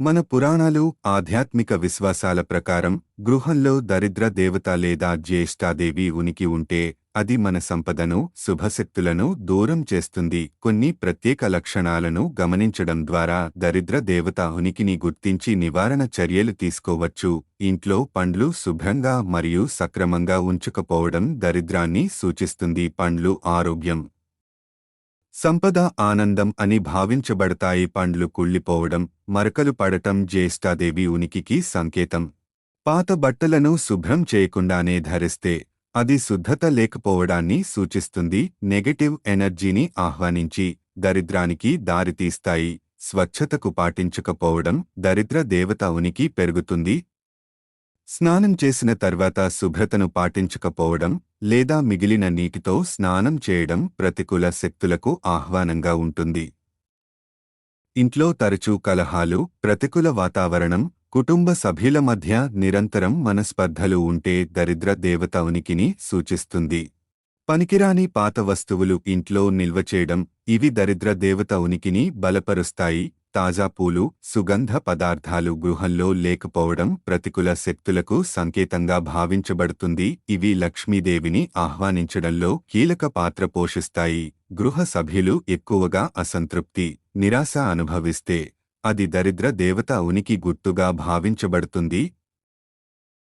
మన పురాణాలు ఆధ్యాత్మిక విశ్వాసాల ప్రకారం గృహంలో దరిద్ర దేవత లేదా జ్యేష్ఠాదేవి ఉనికి ఉంటే అది మన సంపదను శుభశక్తులను దూరం చేస్తుంది. కొన్ని ప్రత్యేక లక్షణాలను గమనించడం ద్వారా దరిద్ర దేవత ఉనికిని గుర్తించి నివారణ చర్యలు తీసుకోవచ్చు. ఇంట్లో పండ్లు శుభ్రంగా మరియు సక్రమంగా ఉంచకపోవడం దరిద్రాన్ని సూచిస్తుంది. పండ్లు ఆరోగ్యం. సంపద ఆనందం అని భావించబడతాయి. పండ్లు కుళ్ళిపోవడం మరకలు పడటం జ్యేష్ఠాదేవి ఉనికికి సంకేతం. పాత బట్టలను శుభ్రం చేయకుండానే ధరిస్తే అది శుద్ధత లేకపోవడాన్ని సూచిస్తుంది. నెగటివ్ ఎనర్జీని ఆహ్వానించి దరిద్రానికి దారితీస్తాయి. స్వచ్ఛతకు పాటించకపోవడం దరిద్ర దేవత ఉనికి పెరుగుతుంది. స్నానం చేసిన తర్వాత శుభ్రతను పాటించకపోవడం లేదా మిగిలిన నీటితో స్నానం చేయడం ప్రతికూల శక్తులకు ఆహ్వానంగా ఉంటుంది. ఇంట్లో తరచూ కలహాలు ప్రతికూల వాతావరణం కుటుంబ సభ్యుల మధ్య నిరంతరం మనస్పర్ధలు ఉంటే దరిద్ర దేవత ఉనికిని సూచిస్తుంది. పనికిరాని పాత వస్తువులు ఇంట్లో నిల్వ చేయడం ఇవి దరిద్ర దేవత ఉనికిని బలపరుస్తాయి తాజా పూలు సుగంధ పదార్థాలు గృహంలో లేకపోవడం ప్రతికూల శక్తులకు సంకేతంగా భావించబడుతుంది. ఇవి లక్ష్మీదేవిని ఆహ్వానించడంలో కీలక పాత్ర పోషిస్తాయి. గృహ సభ్యులు ఎక్కువగా అసంతృప్తి నిరాశ అనుభవిస్తే అది దరిద్ర దేవత ఉనికి గుర్తుగా భావించబడుతుంది.